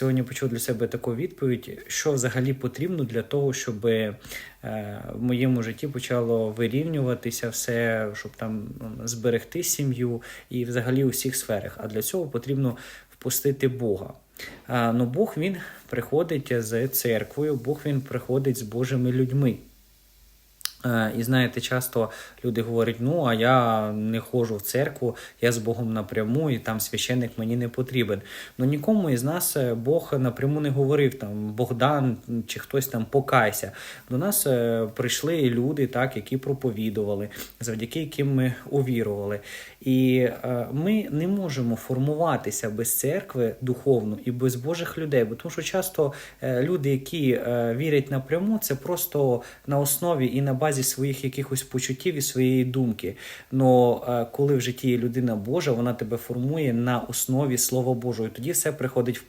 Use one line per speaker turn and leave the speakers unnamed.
сьогодні почув для себе таку відповідь, що взагалі потрібно для того, щоб е, в моєму житті почало вирівнюватися все, щоб там зберегти сім'ю і взагалі у всіх сферах. А для цього потрібно впустити Бога. Ну, Бог він приходить з церквою, Бог він приходить з Божими людьми. Е, І знаєте, часто люди говорять: ну, а я не ходжу в церкву, я з Богом напряму, і там священник мені не потрібен. Ну нікому із нас е, Бог напряму не говорив, там Богдан чи хтось там покайся. До нас е, прийшли люди, так, які проповідували, завдяки яким ми увірували. І ми не можемо формуватися без церкви духовно і без Божих людей, бо тому що часто люди, які вірять напряму, це просто на основі і на базі своїх якихось почуттів і своєї думки. Но е, коли в житті є людина Божа, вона тебе формує на основі Слова Божого, і тоді все приходить в